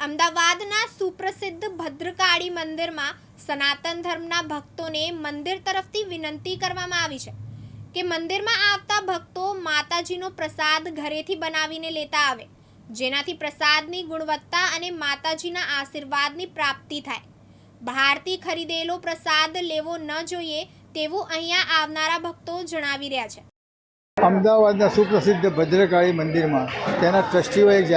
અમદાવાદના સુપ્રસિદ્ધ ભદ્રકાળી મંદિરમાં સનાતન ધર્મના ભક્તોને મંદિર તરફથી વિનંતી કરવામાં આવી છે કે મંદિરમાં આવતા ભક્તો માતાજીનો પ્રસાદ ઘરેથી બનાવીને લેતા આવે, જેનાથી પ્રસાદની ગુણવત્તા અને માતાજીના આશીર્વાદની પ્રાપ્તિ થાય. બહારથી ખરીદેલો પ્રસાદ લેવો ન જોઈએ તેવું અહીંયા આવનારા ભક્તો જણાવી રહ્યા છે. અમદાવાદના સુપ્રસિદ્ધ ભદ્રકાળી મંદિરમાં તેના ટ્રસ્ટીઓએ એક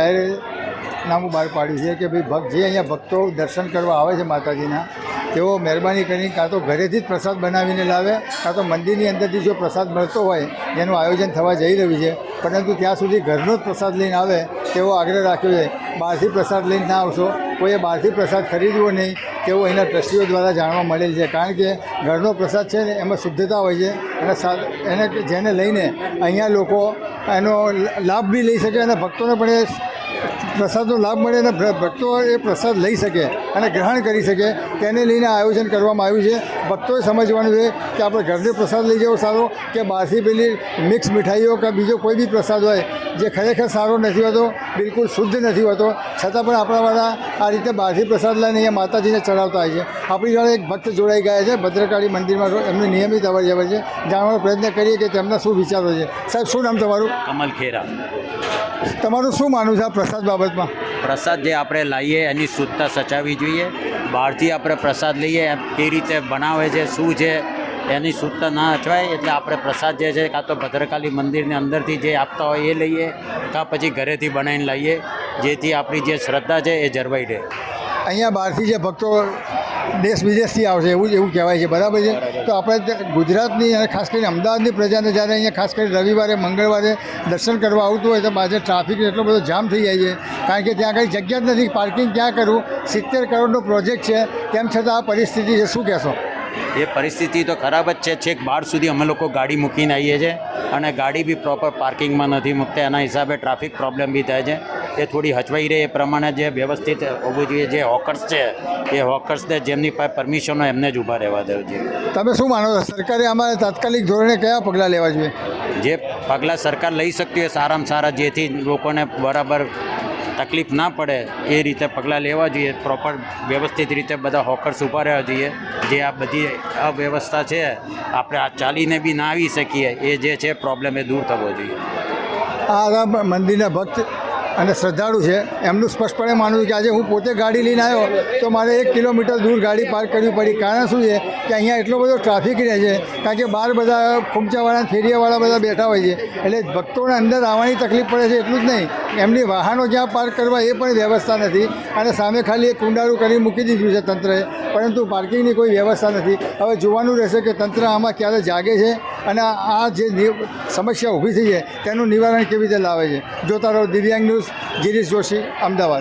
જાહેરનામું બહાર પાડ્યું છે કે ભાઈ ભક્ત જે અહીંયા ભક્તો દર્શન કરવા આવે છે માતાજીના, તેઓ મહેરબાની કરીને કાં તો ઘરેથી જ પ્રસાદ બનાવીને લાવે, કાં તો મંદિરની અંદરથી જો પ્રસાદ મળતો હોય, જેનું આયોજન થવા જઈ રહ્યું છે. પરંતુ ત્યાં સુધી ઘરનો જ પ્રસાદ લઈને આવે, તેવો આગ્રહ રાખ્યો છે. બહારથી પ્રસાદ લઈને ના આવશો. કોઈએ બહારથી પ્રસાદ ખરીદવો નહીં, તેવું અહીંના ટ્રસ્ટીઓ દ્વારા જાણવા મળેલ છે. કારણ કે ઘરનો પ્રસાદ છે ને, એમાં શુદ્ધતા હોય છે અને એને જેને લઈને અહીંયા લોકો એનો લાભ બી લઈ શકે અને ભક્તોને પણ એ પ્રસાદનો લાભ મળે અને ભક્તો એ પ્રસાદ લઈ શકે અને ગ્રહણ કરી શકે તેને લઈને આયોજન કરવામાં આવ્યું છે. ભક્તોએ સમજવાનું છે કે આપણે ઘરનો પ્રસાદ લઈ જવો સારો કે બહારથી પેલી મિક્સ મીઠાઈઓ કે બીજો કોઈ બી પ્રસાદ હોય જે ખરેખર સારો નથી હોતો બિલકુલ શુદ્ધ નથી હોતો. છતાં પણ આપણાવાળા આ રીતે બહારથી પ્રસાદ લઈને અહીંયા માતાજીને ચડાવતા હોય છે. આપણી જોડે એક ભક્ત જોડાઈ ગયા છે ભદ્રકાળી મંદિરમાં એમની નિયમિત અવર જવર છે. જાણવાનો પ્રયત્ન કરીએ કે તેમના શું વિચારો છે. સાહેબ શું નામ તમારું? કમલ ખેરા. તમારું શું માનવું છે આ પ્રસાદ બાબતમાં? પ્રસાદ જે આપણે લાવીએ એની શુદ્ધતા સચાવવી જોઈએ. બહારથી આપણે પ્રસાદ લઈએ એમ કઈ રીતે બનાવે છે શું છે એની શુદ્ધતા ના અચવાય. એટલે આપણે પ્રસાદ જે છે કાં તો ભદ્રકાલી મંદિરની અંદરથી જે આપતા હોય એ લઈએ કાં પછી ઘરેથી બનાવીને લાવીએ જેથી આપણી જે શ્રદ્ધા છે એ જળવાઈ રહે. અહીંયા બહારથી જે ભક્તો દેશ વિદેશથી આવશે એવું એવું કહેવાય છે બરાબર છે? તો આપણે ગુજરાતની અને ખાસ કરીને અમદાવાદની પ્રજાને જ્યારે અહીંયા ખાસ કરીને રવિવારે મંગળવારે દર્શન કરવા આવતું હોય તો આજે ટ્રાફિક એટલો બધો જામ થઈ જાય છે. કારણ કે ત્યાં કંઈ જગ્યા જ નથી. પાર્કિંગ ક્યાં કરવું સિત્તેર કરોડનો પ્રોજેક્ટ છે. તેમ છતાં આ પરિસ્થિતિ છે શું કહેશો? એ પરિસ્થિતિ તો ખરાબ જ છે. છેક બાર સુધી અમે લોકો ગાડી મૂકીને આવીએ છીએ અને ગાડી બી પ્રોપર પાર્કિંગમાં નથી મૂકતા. એના હિસાબે ટ્રાફિક પ્રોબ્લેમ બી થાય છે. એ થોડી હચવાઈ રહે એ પ્રમાણે જે વ્યવસ્થિત હોવું જોઈએ જે હોકર્સ છે એ હોકર્સને જેમની પાસે પરમિશન હોય એમને જ ઊભા રહેવા દેવું જોઈએ. તમે શું માનો છો? સરકારે આમાં તાત્કાલિક ધોરણે કયા પગલાં લેવા જોઈએ? જે પગલાં સરકાર લઈ શકતી હોય સારામાં સારા જેથી લોકોને બરાબર તકલીફ ના પડે એ રીતે પગલાં લેવા જોઈએ. પ્રોપર વ્યવસ્થિત રીતે બધા હોકર્સ ઊભા રહેવા જોઈએ. જે આ બધી અવ્યવસ્થા છે આપણે આ ચાલીને બી ના આવી શકીએ. એ જે છે પ્રોબ્લેમ એ દૂર થવો જોઈએ. આ મંદિરના ભક્ત અને શ્રદ્ધાળુ છે. એમનું સ્પષ્ટપણે માનવું કે આજે હું પોતે ગાડી લઈને આવ્યો તો મારે એક કિલોમીટર દૂર ગાડી પાર્ક કરવી પડી. કારણ શું છે કે અહીંયા એટલો બધો ટ્રાફિક રહે છે, કારણ કે બહાર બધા ખૂમચાવાળા ફેરિયાવાળા બધા બેઠા હોય છે. એટલે ભક્તોને અંદર આવવાની તકલીફ પડે છે એટલું જ નહીં. એમની વાહનો જ્યાં પાર્ક કરવા એ પણ વ્યવસ્થા નથી. અને સામે ખાલી એક કુંડાળું કરી મૂકી દીધું છે તંત્રએ. પરંતુ પાર્કિંગની કોઈ વ્યવસ્થા નથી. હવે જોવાનું રહેશે કે તંત્ર આમાં ક્યારે જાગે છે અને આ જે સમસ્યા ઊભી થઈ છે તેનું નિવારણ કેવી રીતે લાવે છે. જોતા રહો દિવ્યાંગ ન્યૂઝ ગિરીશ જોશી અમદાવાદ.